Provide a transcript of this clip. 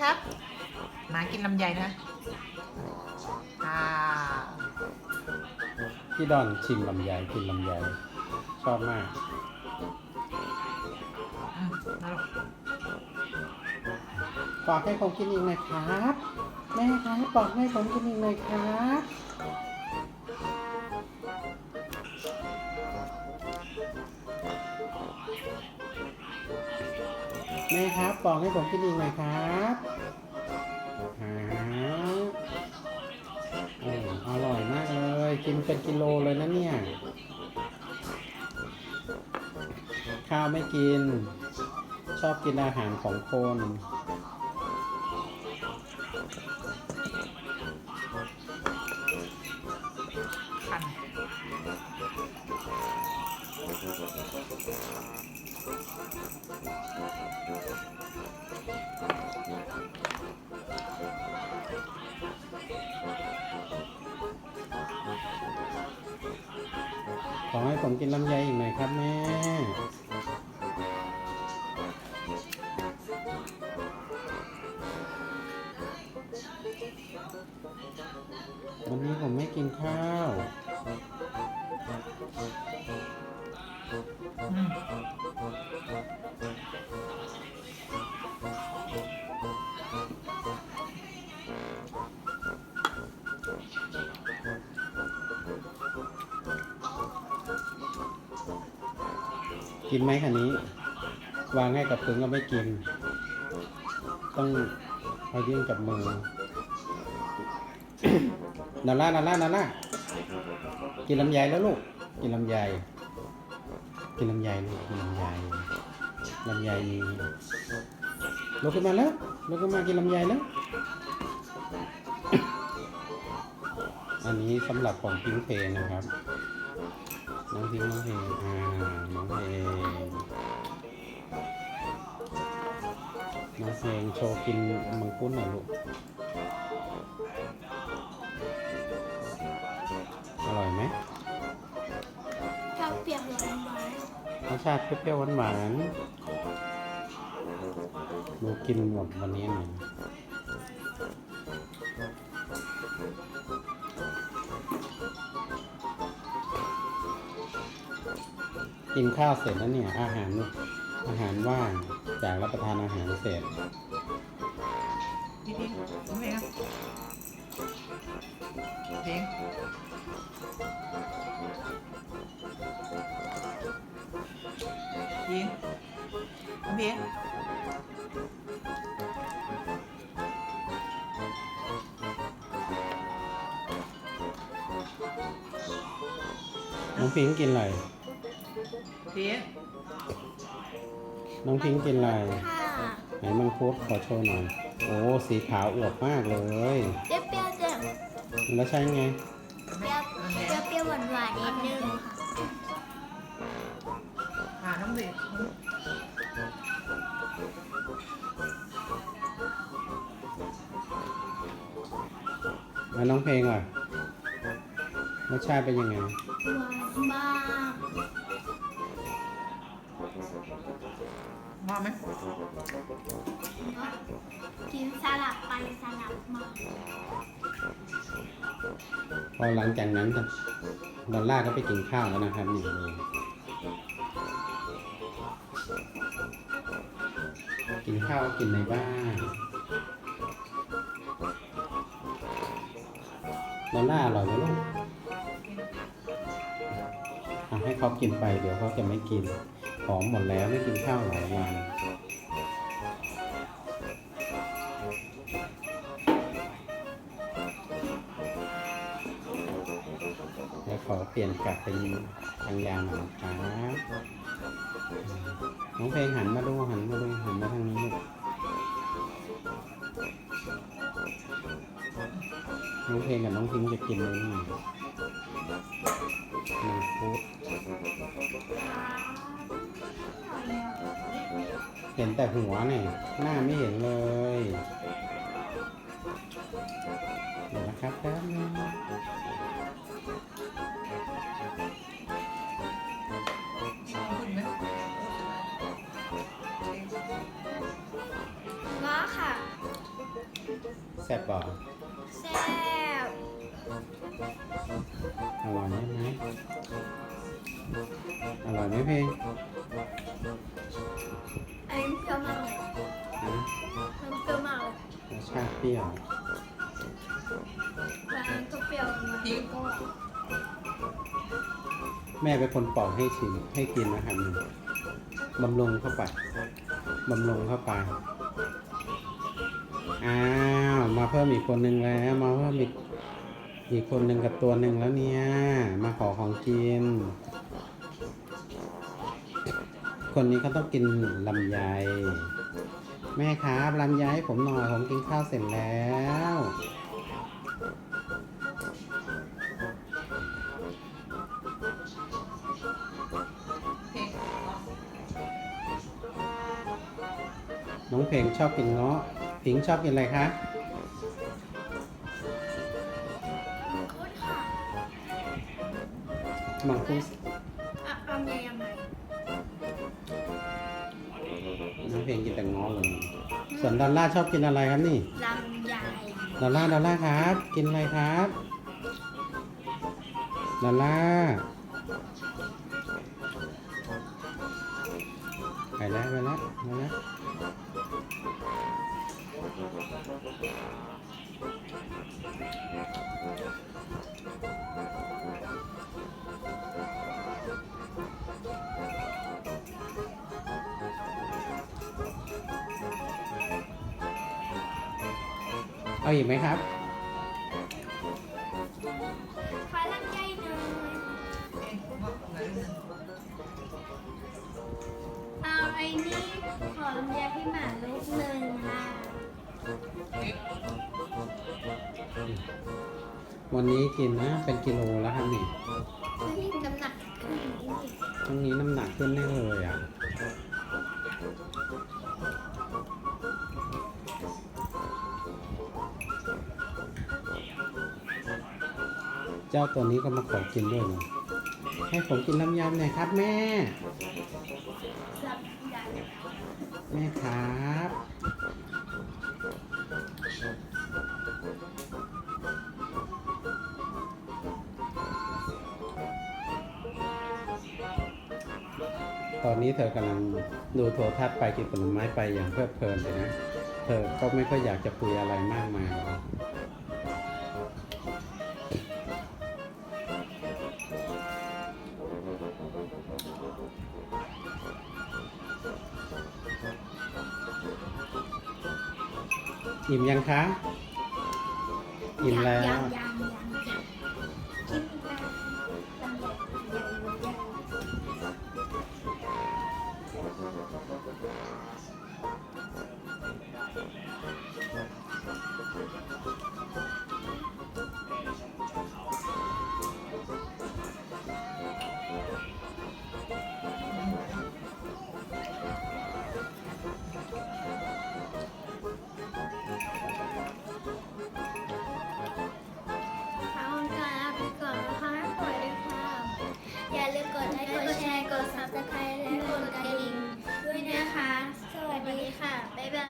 ครับ หมากินลำไยนะอ่าพี่ดอนชิมลำไยกินลำไยชอบมาก อืมเอาลูกปอกให้ผมกินอีกหน่อยครับ แม่ครับปอกให้ผมกินอีกหน่อยครับ แม่ครับปอกให้ผมกินอีกหน่อยครับครับโอ้อร่อยมากเลยกินเป็นกิโลเลยนะเนี่ย ข้าวไม่กิน ชอบกินอาหารของคน ขอให้ผมกินลำไยอีกหน่อยครับแม่วันนี้ผมไม่กินข้าว กินไหมคันนี้ วางให้กับพื้นก็ไม่กิน ต้องให้ยื่นกับมือนาล่านาล่านาล่ากินลำไยแล้วลูก กินลำไย กินลำไยลูกกินลำไยลำไยมีลุกขึ้นมาแล้วลุกขึ้นมากินลำไยแล้ว อันนี้สำหรับของพิงเพนะครับ น้องพิงน้องเพอ่าน้องเพ ลงน้องเพลงโชว์กินมังคุดหน่อยลูก อร่อยไหมชอบเปรี้ยวหวานหวานรสชาติเปรี้ยวๆหวานๆหนูกินหมดวันนี้หน่อยกินข้าวเสร็จแล้วเนี่ย อาหารอาหารว่าง จากรับประทานอาหารเสร็จพี่พิงน้องเลงครับเพลงดิ้งเพลงน้องพิงกินอะไรพิง น้องพิงกินอะไรค่ะไหนมังคุดขอโชว์หน่อย โอ้สีขาวอวบมากเลย เปรี้ยวเปรี้ยวๆจังแล้วใช่ไง เปรี้ยวเปรี้ยวเปรี้ยวหวานหวานนิดนึงค่ะอ่าน้องเพลงแล้วน้องเพลงอะรสชาติเป็นยังไงหวานมาก ว่าไหมกินสลับไปสลับมาพอหลังจากนั้นดอลล่าร์ก็ไปกินข้าวแล้วนะครับนี่เลยกินข้าวกินในบ้านดอลล่าร์อร่อยไหมลูกอะให้เขากินไปเดี๋ยวเขาจะไม่กินห อมหมดแล้วไม่กินข้าวหลายวันเดี๋ยวขอเปลี่ยนกลับเป็นทางยางหน่อยนะครับน้องเพลงหันมาดูหันมาดูหันมาทางนี้ลูกน้องเพลงกับน้องพิงจะกินเลยนี่มังคุด ห็นแต่หัวเนี่ยหน้าไม่เห็นเลย เดี๋ยวนะครับแป๊บนึงขึ้นไหมง้อค่ะพซ่บบ่แซ่บอร่อยใช่ไหมอร่อยไหมเพลง เปรี้ยวร้านก็เปรี้ยวมาก็แม่เป็นคนปอกให้ชิมให้กินนะครับนี่บำรุงเข้าไปบำรุงเข้าไป อ้าว มาเพิ่มอีกคนหนึ่งแล้ว มาเพิ่มอีกอีกคนหนึ่งกับตัวหนึ่งแล้วเนี่ย มาขอของกิน คนนี้เขาต้องกินลำไย แม่ครับลำไยให้ผมหน่อยผมกินข้าวเสร็จแล้วเพลงน้องเพลงชอบกินเงาะพิงชอบกินอะไรคะโคตรค่ะมังคุด เพลงกินแต่เงาะเลยส่วนดอลล่าร์ชอบกินอะไรครับนี่ลำไยดอลล่าร์ดอลล่าร์ครับ กินอะไรครับดอลล่าร์ไปแล้วไปแล้วไปแล้ว เอาอีกไหมครับ ขอลำไยหน่อยเพลงพูดว่าอะไรนะเอาไอ้นี่ขอลำไยให้หมาลูกหนึ่งค่ะวันนี้กินนะ เป็นกิโลแล้วครับนี่ยน้ำหนักขึ้นอีกช่วงนี้น้ำหนักขึ้นได้เลยอะ เจ้าตัวนี้ก็มาขอกินด้วยนะให้ผมกินลำไยหน่อยครับแม่ แม่ครับตอนนี้เธอกำลังดูโทรทัศน์ไปกินผลไม้ไปอย่างเพลิดเพลินเลยนะ เธอก็ไม่ค่อยอยากจะคุยอะไรมากมายหรอก อิ่มยังคะอิ่มแล้ว